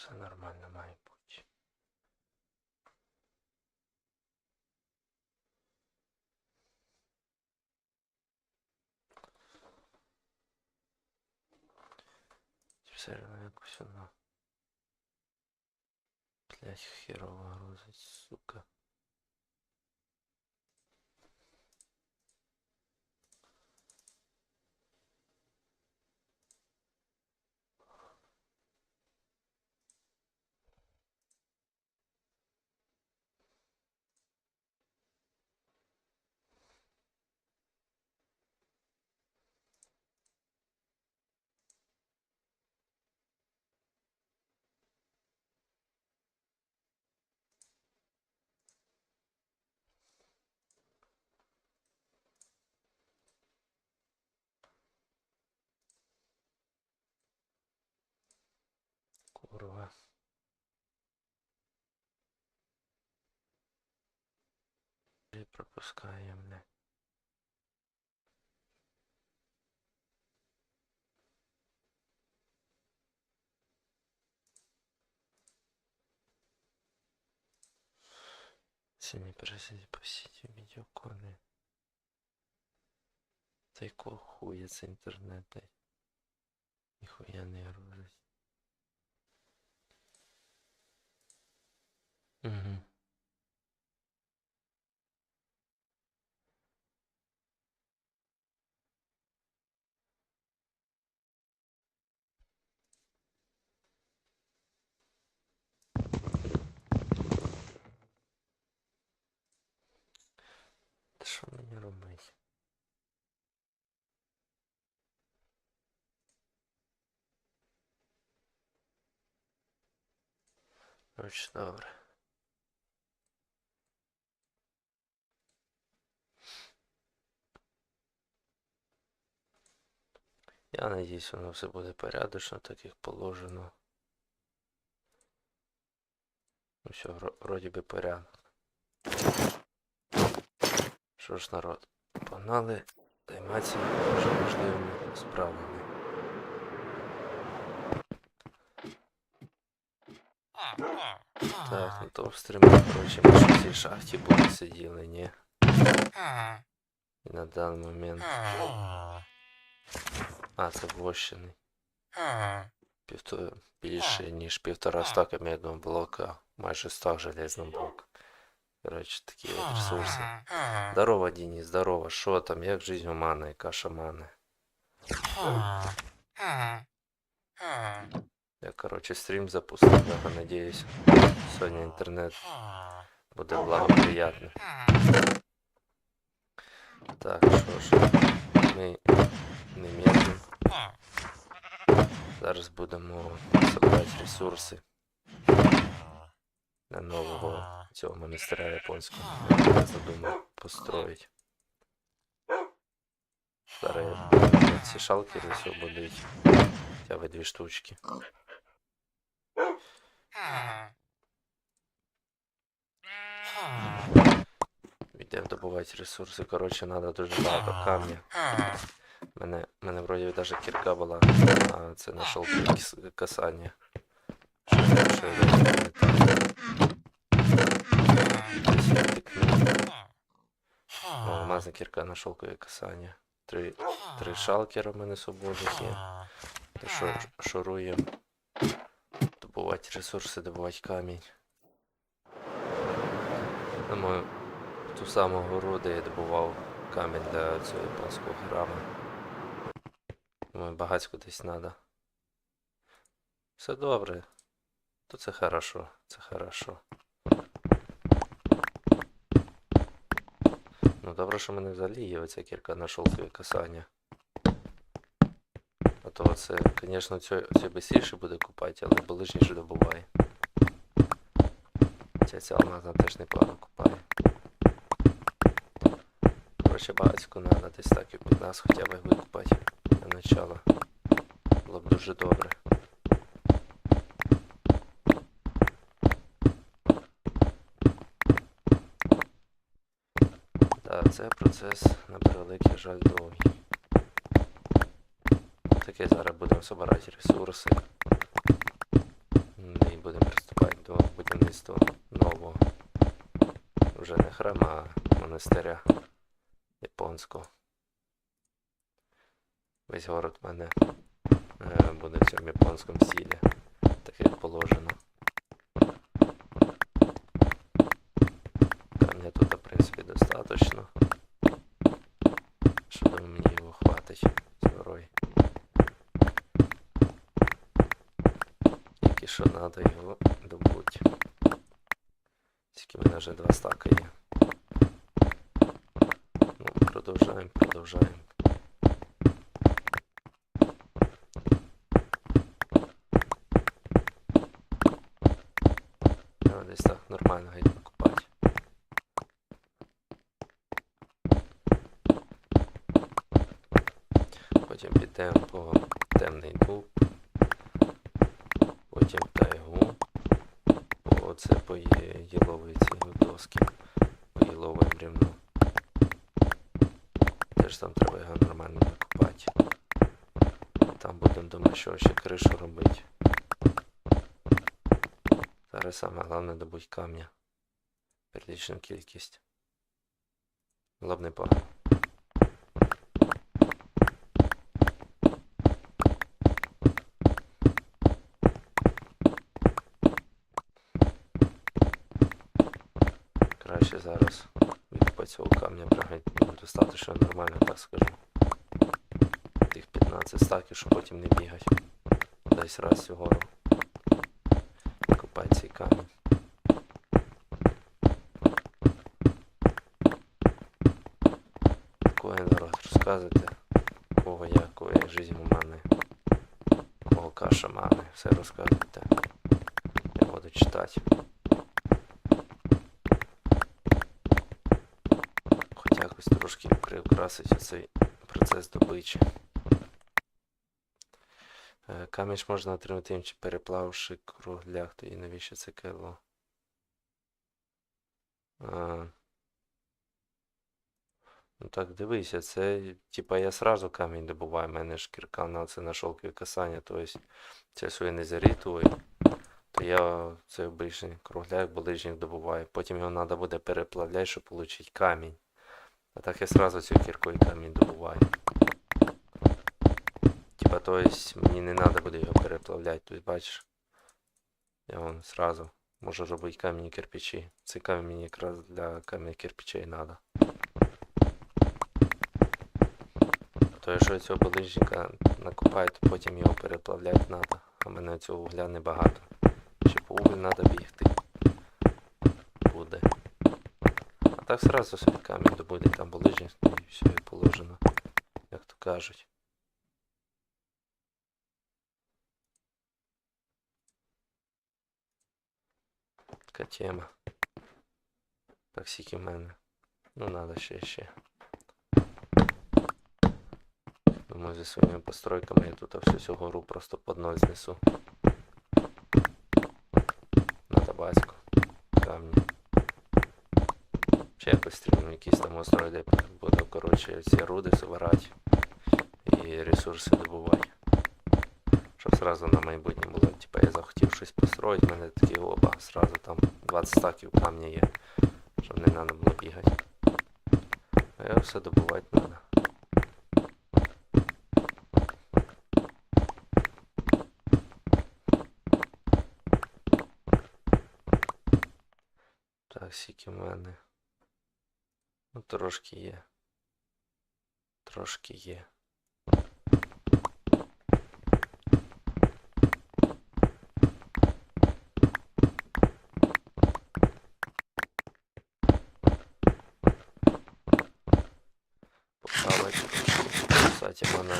все нормально має бути. Все одно якось воно. Блять, херово грузить, сука. І пропускає мене. Сьогодні пересидіть посіті відеокони. Та якого хуя це інтернет, блядь? Ніхуя не грузить. Угу. Та що мені робити? Короче, добре. Я надіюсь, воно все буде порядочно, так як положено. Ну все, вроді би порядок. Що ж, народ, погнали займатися дуже важливими справами. Так, ну то в стрімі, коротше, ми ж в цій шахті були сиділи, ні? І на даний момент. А, це вощений. Півто... Більше, ніж півтора стака медного блока, майже стак железного блока. Коротше, такі от ресурси. Здорово, Денис, здорово. Що там, як жизнь у мани, яка шамани? Я, коротше, стрім запустив, я надіюсь. Сьогодні інтернет буде благоприятним. Так, що ж, ми не медлимо. Зараз будемо збирати ресурси Для нового цього монастиря японського. Я задумав построїти. Зараз я ці шалкери освободить. Хоча б дві штучки. Йдемо добувати ресурси. Коротше, треба дуже багато камня. Мене, мене вроді даже кірка була, а це знайшов касання. Що, я- що я не так. Десь я тикнув. О, алмазна кірка на шовкове касання. Три, три шалкера в мене свободних є. То що шуруємо. Добувати ресурси, добувати камінь. Думаю, ту саму гору, де я добував камінь для цього японського храму. Думаю, багацько десь треба. Все добре. То це хорошо, це хорошо. Добре, що мене взагалі є оця кірка на шовкові касання. А то це, звісно, це бистріше буде купати, але болижніше добуває. Ця ця алмазна теж непогано купає. Короче, багацько треба десь так і під нас хоча б викупати для начала. Було б дуже добре. Та це процес на превеликий жаль довгий. Таке зараз будемо збирати ресурси. будівництво нового. Вже не храма, а монастиря японського. Весь город в мене е, буде в цьому японському стилі, так як положено. Камня тут, в принципі, достаточно. Що думаю, мені його хватить з горою. Тільки що треба його добути. Тільки в мене вже два стака є. Ну, продовжаємо, продовжаємо. Треба десь так нормально геть накопати. Потім підемо по темний дуб. Потім тайгу. По це по є- єловій ці доски. По єловому рівну. Теж там треба його нормально накопати. Там будемо думати, що ще кришу робити. Зараз саме головне добуть камня. Приличну кількість. Було б. Краще зараз відкопати цього камня пригать ну, достатньо нормально, так скажу. 15 стаків, щоб потім не бігати. Десь раз вгору. Копати цей камінь. Я народ розказуйте, кого я, кого я жизнь у мене, кого каша мане, все розказуйте. Я буду читати. Хоч якось трошки приукрасить цей процес добичі. Камінь ж можна отримати тим, чи переплавивши кругляк, тоді навіщо це кило? А, ну так дивися, це типа я сразу камінь добуваю, в мене ж кірка на це на шовкові касання, тобто це своє не зарітую, то я цей обичний кругляк булижник добуваю. Потім його треба буде переплавляти, щоб отримати камінь. А так я сразу цю кіркою камінь добуваю. То есть мені не треба буде його переплавляти. Тут бачиш, я вон сразу можу робити кам'яні кирпичі. Цей камінь мені якраз для кам'яних кирпичей треба. То якщо цього булижника накопаю, то потім його переплавляти треба. А в мене цього угля небагато. Ще по углю треба бігти. Буде. А так сразу собі камінь добуде, там булижник і все і положено. Як то кажуть. Така тема. Так в мене. Ну, надо ще ще. Думаю, зі своїми постройками я тут всю цю гору просто під ноль знесу. На табаську. Камні. Ще якось стрімну якісь там остров, де буду, коротше, ці руди збирати і ресурси добувати. Щоб сразу на майбутнє було, типа я захотів щось построїти, в мене такі оба, сразу там 20 стаків камня є, щоб не треба було бігати. А я все добувати треба. Так, скільки в мене. Ну, трошки є. Трошки є. Поставити. Кстати, мене,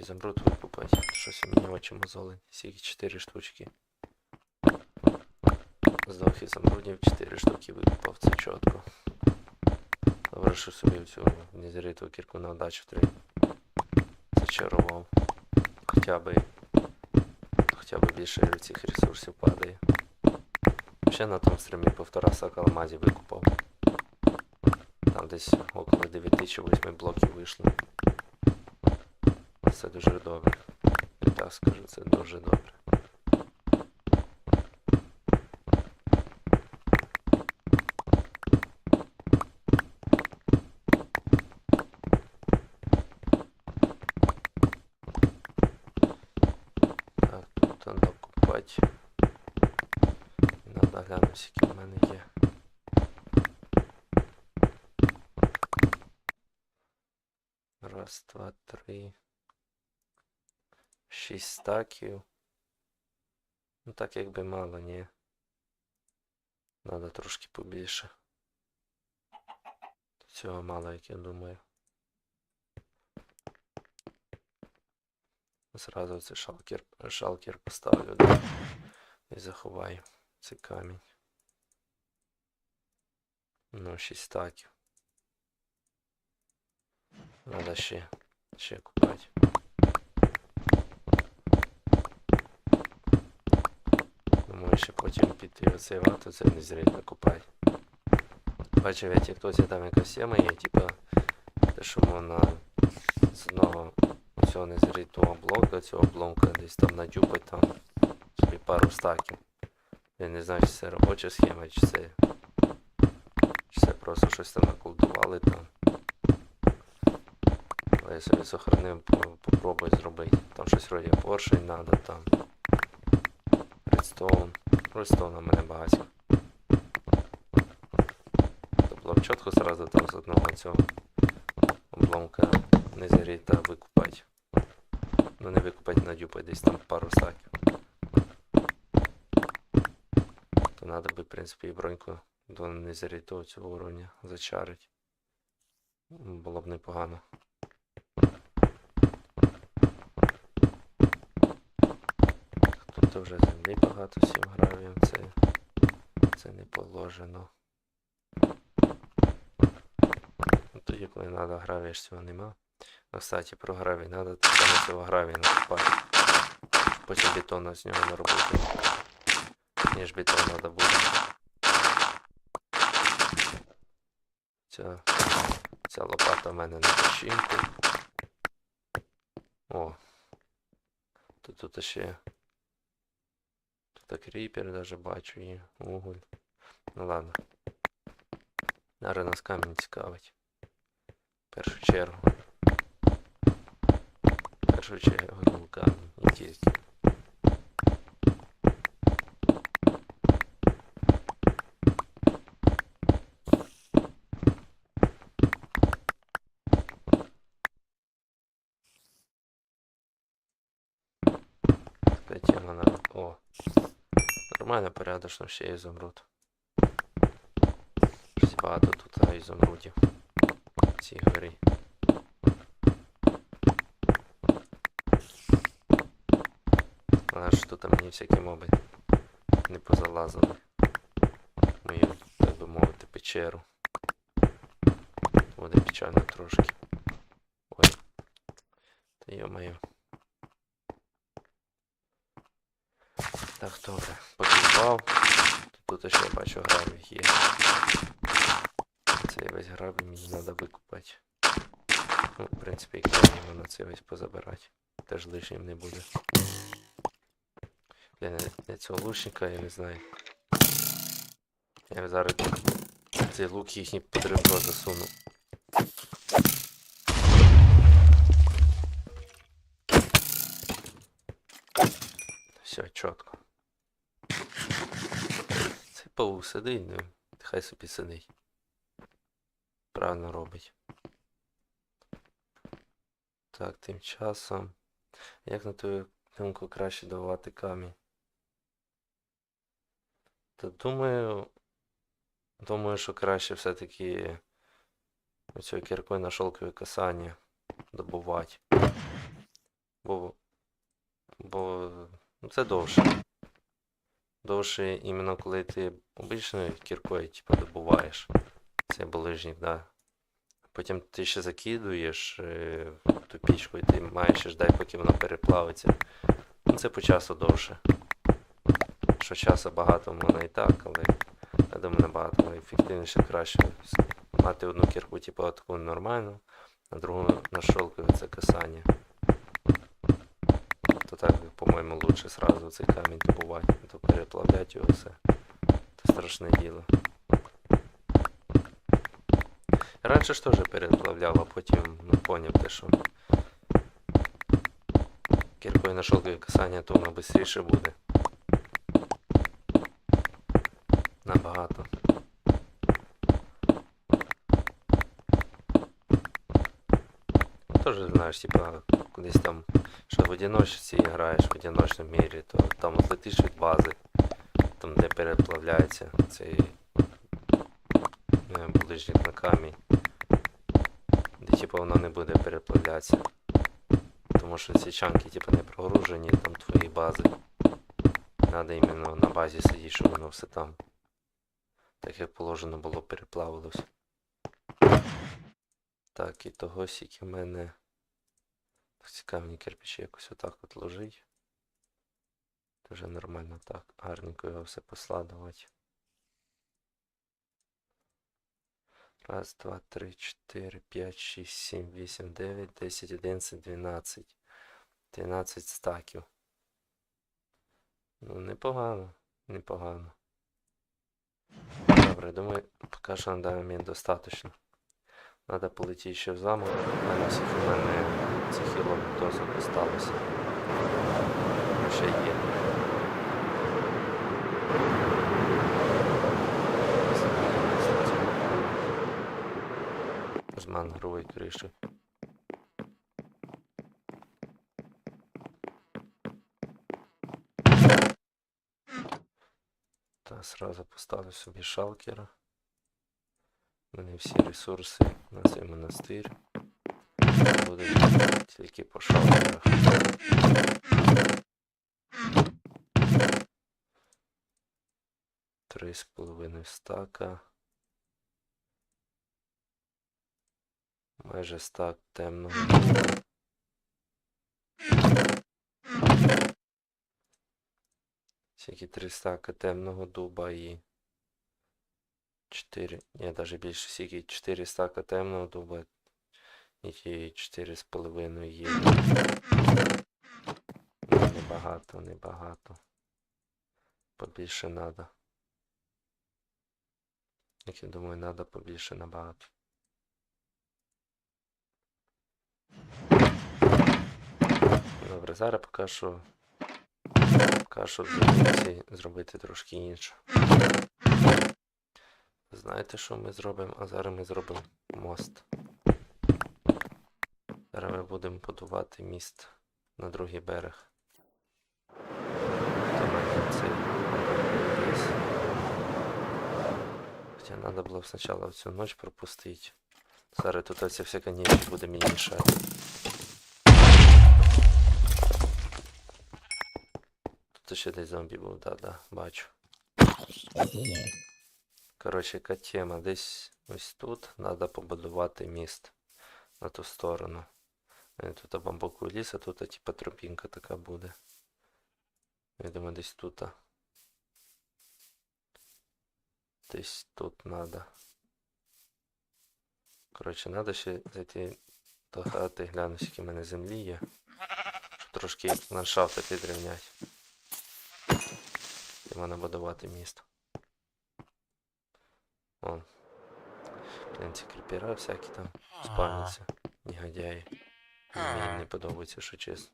мене цей ізумруд викупати. Щось мені очі мозолить. Скільки 4 штучки. З двох ізумрудів 4 штуки викупав, це чітко. Добре, що собі цю незриту кірку на удачу три. Зачарував. Хоча би. Хоча б більше цих ресурсів падає. Ще на тому стрімі півтора сака алмазів викупав. Там десь около 9 чи 8 блоків вийшло це дуже добре. Так скажу, це дуже добре. Так, тут треба купати. Надо глянути, які мене є. Раз, два, три. Шість стаків. Ну так якби мало, ні. Надо трошки побільше. Цього мало, як я думаю. Зразу цей шалкер, шалкер поставлю да, і заховаю цей камінь. Ну, 6 стаків. Надо ще, ще купати. Думаю, ще потім піти оцей вату, це не зря накупати. Бачив, я тіктоці там якась тема є, типа, те, що можна з одного цього незрітного блока, цього блока десь там надюпать там собі пару стаків. Я не знаю, чи це робоча схема, чи це. Чи це просто щось там наколдували там. Але я собі сохранив, попробую зробити. Там щось вроді поршень надо там. Редстоун. Редстоун у мене багатько. То було б чітко сразу там з одного цього обломка незеріта викупати. Ну не викупати надюпати десь там пару стаків. То надо би, в принципі, і броньку до незерітого цього уровня зачарити. Було б непогано. Тут вже землі багато всім гравієм, це, це не положено. Ну, Тоді, коли треба гравія, ж цього нема. Ну, кстати, про гравій, треба цього гравія накопати. Потім бетона з нього наробити. Ніж бетон треба буде. Ця, ця лопата в мене на починку. О. Тут, тут ще. Тут кріпер даже бачу і уголь. Ну ладно. Зараз нас камінь цікавить. В першу чергу. В першу чергу ну, камінь і тільки. Така тема на... О! Нормально, порядочно, ще ізумруд. Багато тут ізумрудів. В цій горі. Але ж тут мені всякі моби не позалазили. Мою, так би мовити, печеру. Буде печально трошки. Ой. Та йо-моє. Так, добре. Покупав. Тут ще бачу гравій є. Цей весь гравій мені треба викупати. Ну, в принципі, і можна це весь позабирати. Теж лишнім не буде. Для, для цього лучника я не знаю. Я зараз цей лук їхній під ребро засуну. Все, чітко. Паук сидить, ну, хай собі сидить. Правильно робить. Так, тим часом. Як на твою думку краще давати камінь? Та думаю. Думаю, що краще все-таки оцю кіркою на шелкові касання добувати. Бо. Бо ну, це довше. Довше іменно коли ти обичною кіркою типу, добуваєш цей булижник, да. Потім ти ще закидуєш е, в ту пічку і ти маєш ще ждати, поки воно переплавиться. Ну, це по часу довше. Що часу багато можна і так, але я думаю, набагато ефективніше краще мати одну кірку, типу, таку нормальну, а другу на шелкові це касання. По-моєму, лучше сразу цей камінь добувати, то переплавлять його все. Це страшне діло. Раніше ж теж переплавляв, а потім ну, поняв те, що Кіркою на шелкові касання, то воно швидше буде. Набагато. Тоже знаєш, типа, кудись там, що в одиночці граєш в одиночному мірі, то там от летиш від бази, там де переплавляється цей булыжник на камінь. Де типа воно не буде переплавлятися. Тому що ці чанки типа не прогружені, там твої бази. Надо іменно на базі сидіти, щоб воно все там. Так як положено було, переплавилось. Так, і того сіки в мене. Цікаво кирпичі якось отак от ложить. Дуже нормально так. Гарненько його все поскладувати. Раз, два, три, чотири, п'ять, шість, сім, вісім, дев'ять, десять, одинадцять, дванадцять. Дванадцять стаків. Ну, непогано, непогано. Добре, думаю, поки що на даний момент достатньо. Надо полетіти ще в замок. У мене скільки мене хілок досок осталося. Ну, Ще є. З мангрової криші. Та сразу поставлю собі шалкера. У мене всі ресурси на цей монастир. Будуть тільки по шалкерах. Три з половиною стака. Майже стак темного. Тільки три стака темного дуба і 4, ні, навіть більше скільки 4 стака темного дуба і ті 4 є. Ну, Небагато, небагато. Побільше надо. Як я думаю, надо побільше набагато. Добре, зараз що зробити, зробити трошки інше. Знаєте, що ми зробимо? А зараз ми зробимо мост. Зараз ми будемо будувати міст на другий берег. Хоча треба було спочатку цю ніч пропустити. Зараз тут оця всяка ніч буде мені мішати. Тут ще десь зомбі був, да-да, бачу. Коротше, яка тема. Десь ось тут треба побудувати міст на ту сторону. Тут бамбуковий ліс, а тут типа тропінка така буде. Я думаю, десь тут. Десь тут треба. Коротше, треба ще зайти до хати, глянути, скільки в мене землі є. Щоб трошки ландшафти підрівняти. І можна будувати місто. Вон. Блін, ці кріпера всякі там спавняться. Негодяї. Мені не подобається, що чесно.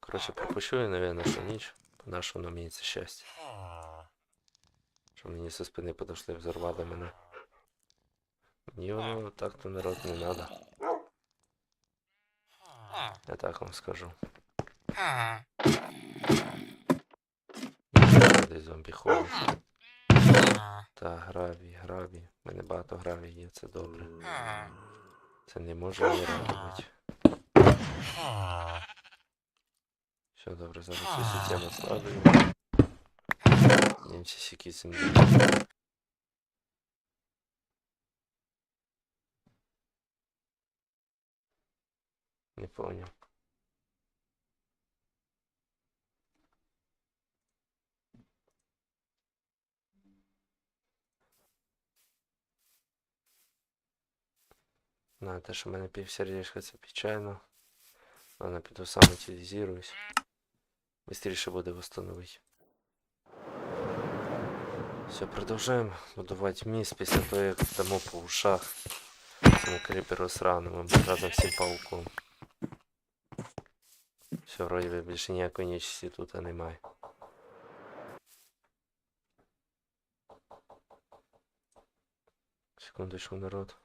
Коротше, пропущу я, наверное, що ніч. По воно мені це щастя. Що мені зі спини подошли, взорвали мене. Мені воно так-то народ не надо. Я так вам скажу. Десь зомбі ходить. Та гравій, гравій. У мене багато гравій є, це добре. Це не може не радувати. Все добре, зараз цю систему складую. Інші сіки землі. Не понял. На, те, що в мене півсердечка, це печально. Ладно, піду сам утилізуюсь. Быстріше буде восстановити. Все, продовжуємо будувати міст після того, як дамо по ушах цьому криперу сраному разом цим пауком. Все, вроді би більше ніякої нічисті тут немає. Секундочку, народ.